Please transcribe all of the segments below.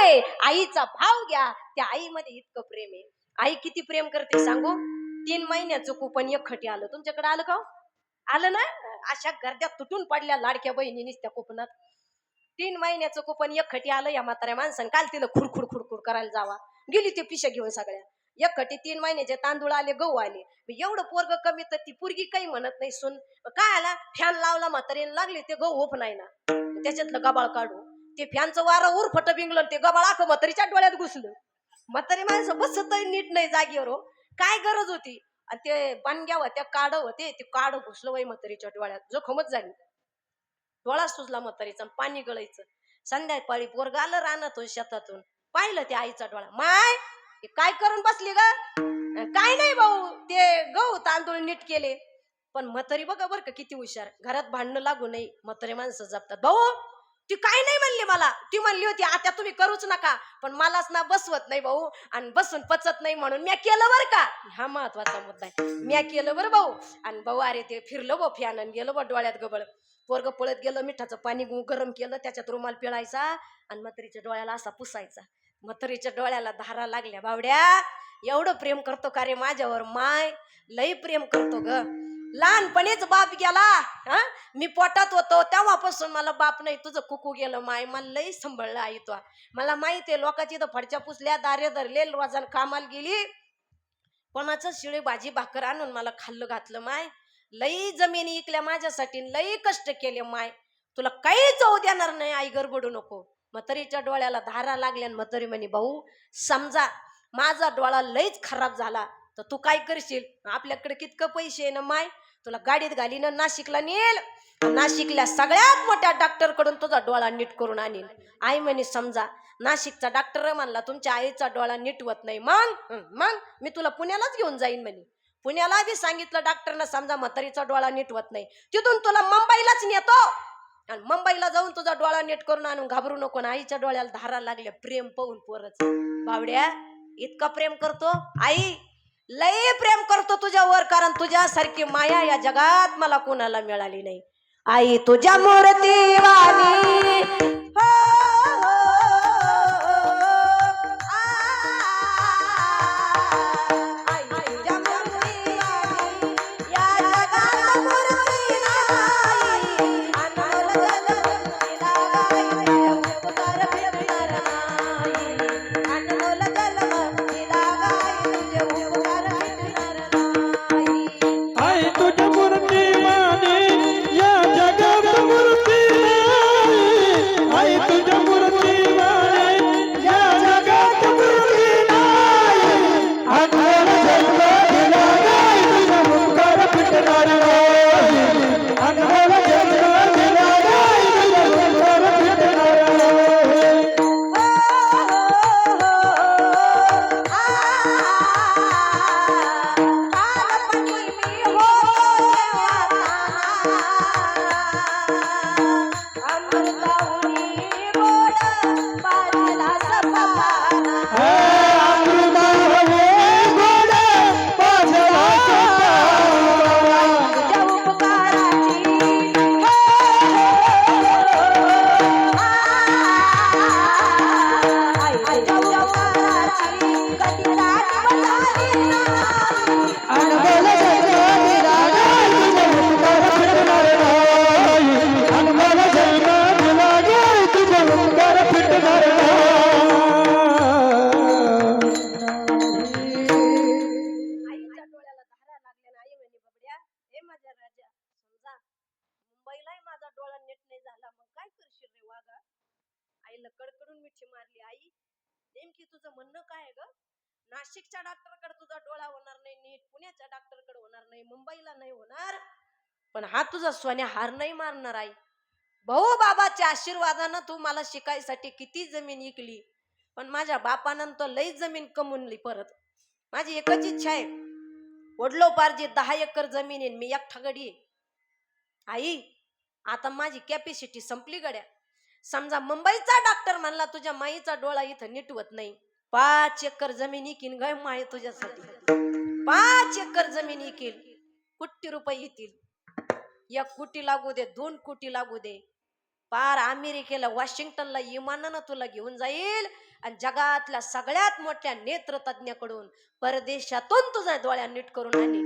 आहे. आईचा भाव घ्या. त्या आईमध्ये इतकं प्रेम आहे. आई किती प्रेम करते सांगू? तीन महिन्याचं कुपन एकखटी आलं. तुमच्याकडे आलं का हो? आलं ना? अशा गर्द्या तुटून पडल्या लाडक्या बहिणीनीच त्या कुपनात. तीन महिन्याचं कुपन एकखटी आलं या म्हाताऱ्या माणसाने. काल तिला खुडखुड खुडखुड करायला जावा. गेली ती पिशा घेऊन सगळ्या. एकखटी तीन महिन्याचे तांदूळ आले गहू आले. एवढं पोरग कमी तर ती पोरगी काही म्हणत नाही. सुन काय आला? फॅन लावला म्हातारीने लागले ते गहू होप नाही ना. त्याच्यातलं गबाळ काढू. ते फॅनचं वारं उरफट बिंगलं ते गबाळाख म्हातारीच्या डोळ्यात घुसलं. म्हातारी माणसं बसत नीट नाही जागेवर हो. काय गरज होती? आणि ते बांग्या होत्या काढ होते ते काढ घुसलं वय म्हातारीच्या डोळ्यात. जोखमच झाली. डोळा सुजला म्हातारीचा पाणी गळायचं. संध्याकाळी पोरग आलं रानातून शेतातून. पाहिलं ते आईचा डोळा. माय काय करून बसली ग? काय नाही भाऊ ते गहू तांदूळ नीट केले. पण म्हातारी बघा बरं का किती हुशार. घरात भांडणं लागू नये. म्हातारी माणसं जपतात. भाऊ ती काय नाही म्हणली मला. ती म्हणली होती आता तुम्ही करूच नका. पण मलाच ना बसवत नाही भाऊ आणि बसून पचत नाही म्हणून म्या केलं बरं का? हा महत्त्वाचा मुद्दा आहे. म्या केलं बरं भाऊ. आणि भाऊ अरे ते फिरलं भाऊ फॅन आणि गेलं बा डोळ्यात गबळ. पोरग पळत गेलं मिठाचं पाणी गरम केलं त्याच्यात रुमाल पिळायचा आणि म्हातारीच्या डोळ्याला असा पुसायचा. म्हातारीच्या डोळ्याला धारा लागल्या बावड्या एवढं प्रेम करतो का रे माझ्यावर? माय लई प्रेम करतो ग. लहानपणीच बाप गेला हा? मी पोटात होतो तेव्हापासून मला बाप नाही तुझं कुकू गेलं माय मला लई सांभाळलं आई तो मला माहिती आहे लोकांची तर फडच्या पुसल्या दारे धरले रोजान कामाला गेली. कोणाचं शिळी भाजी भाकर आणून मला खाल्लं घातलं माय? लई जमिनी इकल्या माझ्यासाठी लई कष्ट केले माय. तुला काही जाऊ देणार नाही आई गरबडू नको. म्हातारीच्या डोळ्याला धारा लागल्या म्हतरी म्हणे भाऊ समजा माझा डोळा लईच खराब झाला. तर तू काय करशील? आपल्याकडे कितकं पैसे आहे ना माय? तुला गाडीत घालीन नाशिकला नेल. नाशिकल्या सगळ्यात मोठ्या डॉक्टरकडून तुझा डोळा नीट करून आणील आई म्हणे समजा नाशिकचा डॉक्टर म्हणला तुमच्या आईचा डोळा नीट होत नाही. मग? मग? मी तुला पुण्यालाच घेऊन जाईन म्हणे. पुण्याला बी सांगितलं डॉक्टरनं समजा म्हातारीचा डोळा नीटवत नाही. तिथून तुला मुंबईलाच नेतो. आणि मुंबईला जाऊन तुझा डोळा नीट करून आणून घाबरू नको ना. आईच्या डोळ्याला धारा लागल्या प्रेम पाहून पोरच बावड्या इतका प्रेम करतो? आई लय प्रेम करतो तुझ्यावर कारण तुझ्यासारखी माया या जगात मला कोणाला मिळाली नाही. आई तुझ्या मूर्ती वाणी आईला कडकडून मिठी मारली. आई नेमकी तुझं म्हणणं काय आहे ग? नाशिकच्या डॉक्टरकडे तुझा डोळा होणार नाही नीट पुण्याच्या डॉक्टरकडे होणार नाही मुंबईला नाही होणार. पण हा तुझा सोन्या हार नाही मारणार आई. भाऊ बाबाच्या आशीर्वादानं तू मला शिकायसाठी किती जमीन इकली पण माझ्या बापानं तर लई जमीन कमवली परत. माझी एकच इच्छा आहे. वडलो पारजी दहा एकर जमीन आहे मी एकटा गडी आहे. आई आता माझी कॅपॅसिटी संपली गड्या. समजा मुंबईचा डॉक्टर म्हणला तुझ्या माईचा डोळा इथं नीट होत नाही. पाच एकर जमीन इकीन गाय माय तुझ्यासाठी. पाच एकर जमीन इकील कोटी रुपये येतील. एक कोटी लागू दे दोन कोटी लागू दे. पार अमेरिकेला वॉशिंग्टनला इमानानं तुला घेऊन जाईल आणि जगातल्या सगळ्यात मोठ्या नेत्रतज्ञाकडून परदेशातून तुझ्या डोळ्या नीट करून आणि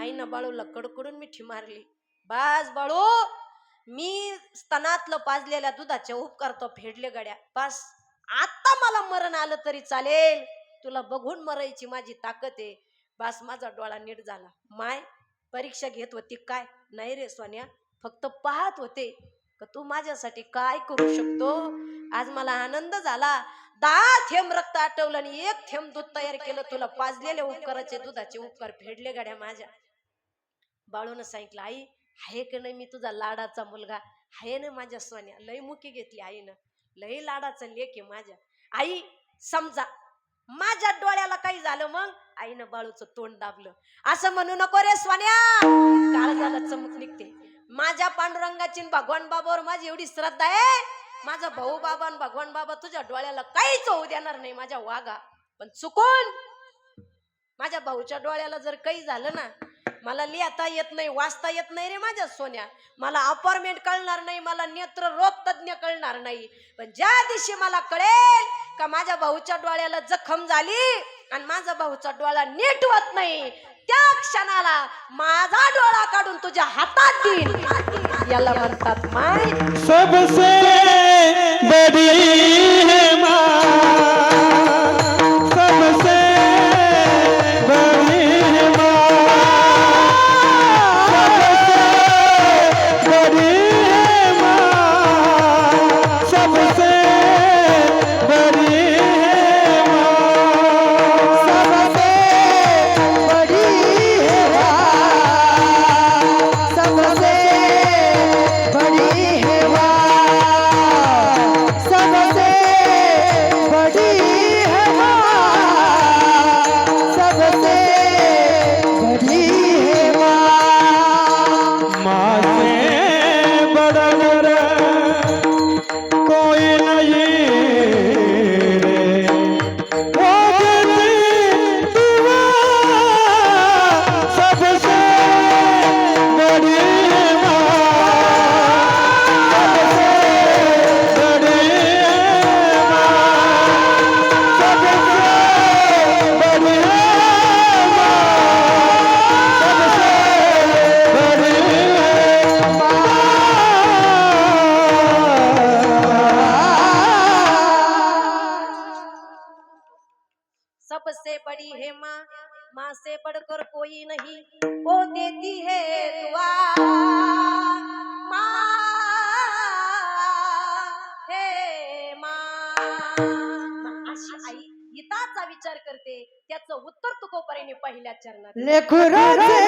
आईनं बाळूला कडकडून मिठी मारली. बास बाळू मी स्तनातलं पाजलेल्या दुधाचे उपकार तो फेडले गड्या. बस. आता मला मरण आलं तरी चालेल. तुला बघून मरायची माझी ताकद आहे. बास माझा डोळा नीट झाला. माय परीक्षा घेत होती काय? नाही रे सोन्या. फक्त पाहत होते. का तू माझ्यासाठी काय करू शकतो? आज मला आनंद झाला. दहा थेंब रक्त आटवलं आणि एक थेंब दूध तयार केलं. तुला पाजलेल्या उपकाराचे दुधाचे उपकार फेडले गाड्या माझ्या. बाळून सांगितलं आई आहे का नाही मी तुझा लाडाचा मुलगा? आहे ना माझ्या सोन्या? लय मुकी घेतली आईनं. लय लाडाचं लेख आहे माझ्या. आई समजा माझ्या डोळ्याला काही झालं मग? आईनं बाळूचं तोंड दाबलं. असं म्हणू नको रे स्वान्या काळ झालं चमक निघते. माझ्या पांडुरंगाची भगवान बाबावर माझी एवढी श्रद्धा आहे? माझा भाऊ बाबा आणि भगवान बाबा तुझ्या डोळ्याला काहीच होऊ देणार नाही माझ्या वागा पण चुकून माझ्या भाऊच्या डोळ्याला जर काही झालं ना मला लिहिता येत नाही वाचता येत नाही रे माझ्या सोन्या. मला अपार्टमेंट कळणार नाही मला नेत्र रोग तज्ञ कळणार नाही. पण ज्या दिवशी मला कळेल का माझ्या भाऊच्या डोळ्याला जखम झाली आणि माझा भाऊचा डोळा नीट होत नाही त्या क्षणाला माझा डोळा काढून तुझ्या हातात देईल याला म्हणतात माय. सबसे बड़ी है माँ. माँ से बढ़कर कोई नहीं वो देती है दुआ माँ हे माँ मग अशी आई हिताचा विचार करते त्याचं उत्तर तुकोपर्यंत पहिल्या चरणात लेकराचे